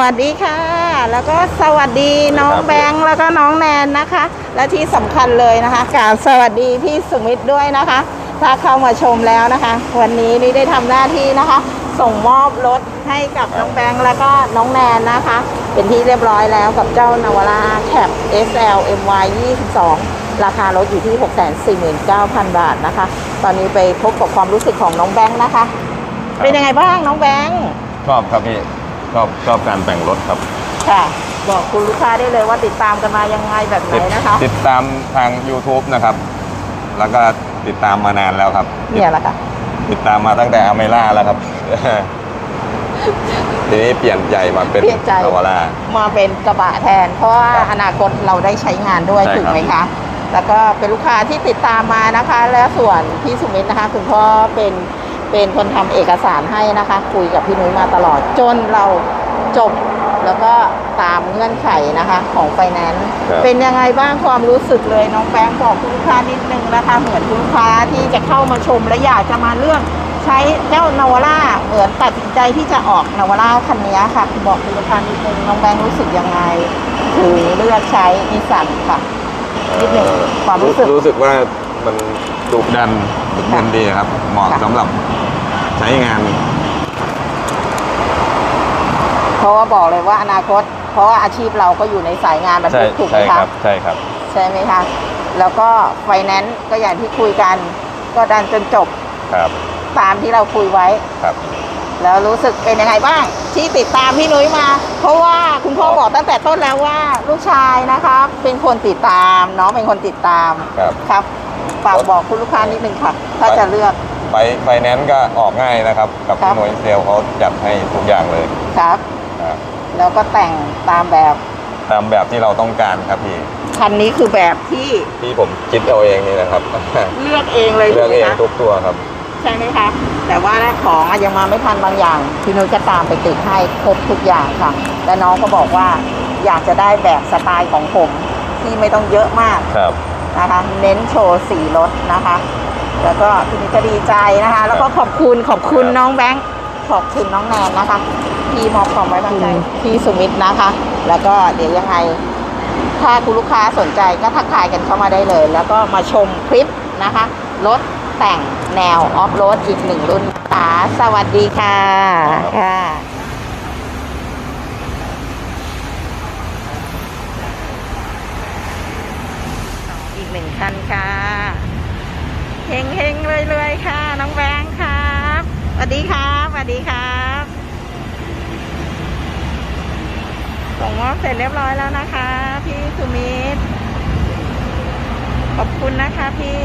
วัสดีค่ะ แล้วก็สวัสดีน้องแบงค์แล้วก็น้องแนนนะคะ และที่สำคัญเลยนะคะกราบสวัสดีพี่สุมิตรด้วยนะคะ ถ้าเข้ามาชมแล้วนะคะ วันนี้นี่ได้ทำหน้าที่นะคะ ส่งมอบรถให้กับน้องแบงค์แล้วก็น้องแนนนะคะ เป็นที่เรียบร้อยแล้วกับเจ้านาวาร่าแคป SL MY 22 ราคารถอยู่ที่ 649,000 บาทนะคะ ตอนนี้ไปพบกับความรู้สึกของน้องแบงค์นะคะ เป็นยังไงบ้างน้องแบงค์ชอบครับพี่ ชอบชอบการแต่งรถครับ ค่ะ บอกคุณลูกค้าได้เลยว่าติดตามกันมายังไงแบบไหนติดนะคะ ติดตามทาง YouTube นะครับ แล้วก็ติดตามมานานแล้วครับ เนี่ยแหละค่ะ ติดตามมาตั้งแต่อเมร่าแล้วครับ ทีนี้เปลี่ยนใจมาเป็นเปลี่ยนใจนาวาร่า มาเป็นกระบะแทน เพราะว่าครับอนาคตเราได้ใช้งานด้วยใช่ครับ ถูกไหมคะ แล้วก็เป็นลูกค้าที่ติดตามมานะคะ และส่วนพี่สุมิตรนะคะ คุณพ่อเป็น เป็นคนทำเอกสารให้นะคะ คุยกับพี่นุ้ยมาตลอด จนเราจบแล้วก็ตามเงื่อนไขนะคะของไฟแนนซ์ครับเป็นยังไงบ้างความรู้สึกเลยน้องแป้งบอกคุณลูกค้านิดนึงนะคะเหมือนคุณลูกค้าที่จะเข้ามาชมและอยากจะมาเลือกใช้เจ้านาวาร่าเหมือนตัดสินใจที่จะออกนาวาร่าคันนี้ค่ะ บอกคุณลูกค้านิดนึงน้องแบงค์รู้สึกยังไงถึงเลือกใช้นิสสันค่ะนิดหนึ่งเอ่อความรู้สึกรู้สึกว่า มันดุดันดุดันดีครับ เหมาะค่ะสำหรับใช้งาน เพราะว่าบอกเลยว่าอนาคต เพราะว่าอาชีพเราก็อยู่ในสายงานบรรใช่ทุกถูกไหมใช่คคะรับใช่ครับ ใช่ไหมคะ แล้วก็ไฟแนนซ์ก็อย่างที่คุยกัน ก็ดันจนจบครับ ตามที่เราคุยไว้ครับแล้วรู้สึกเป็นยังไงบ้าง ที่ติดตามพี่นุ้ยมา เพราะว่าคุณพ่อบอกตั้งแต่ต้นแล้วว่าลูกชายนะคะเป็นคนติดตามน้องเป็นคนติดตามครับครับ ฝากบอกคุณลูกค้านิดนึงค่ะ ถ้าจะเลือกไฟไฟแนนซ์ก็ออกง่ายนะครับ กับครับหน่วยเซลล์เขาจัดให้ทุกอย่างเลยครับครับ แล้วก็แต่งตามแบบ ตามแบบที่เราต้องการครับพี่คันนี้คือแบบที่ที่ผมคิดเอาเองนี่นะครับ เลือกเองเลยเลืถูอกกไหมเองคะทุกตัวครับ ใช่ไหมคะ แต่ว่าของอะยังมาไม่ทันบางอย่าง พี่นุ้ยก็ตามไปติดให้ครบทุกอย่างค่ะ และน้องก็บอกว่าอยากจะได้แบบสไตล์ของผมที่ไม่ต้องเยอะมากครับ นะคะ เน้นโชว์สีรถนะคะ แล้วก็พี่นุ้ยก็ดีใจนะคะ แล้วก็ขอบคุณขอบคุณครับน้องแบงค์ขอบคุณน้องแนนนะคะ ที่มอบความไว้วางใจพี่สุมิตรนะคะ แล้วก็เดี๋ยวยังไงถ้าคุณลูกค้าสนใจก็ทักทายกันเข้ามาได้เลย แล้วก็มาชมคลิปนะคะรถแต่งแนวออฟโรดอีกหนึ่งรุ่นค่ะสวัสดีค่ะครับค่ะ หนึ่งคันค่ะเฮงเฮงเลยเลยๆค่ะ น้องแบงค์ครับสวัสดีครับสวัสดีครับ ส่งมอบเสร็จเรียบร้อยแล้วนะคะ พี่สุมิตรขอบคุณนะคะพี่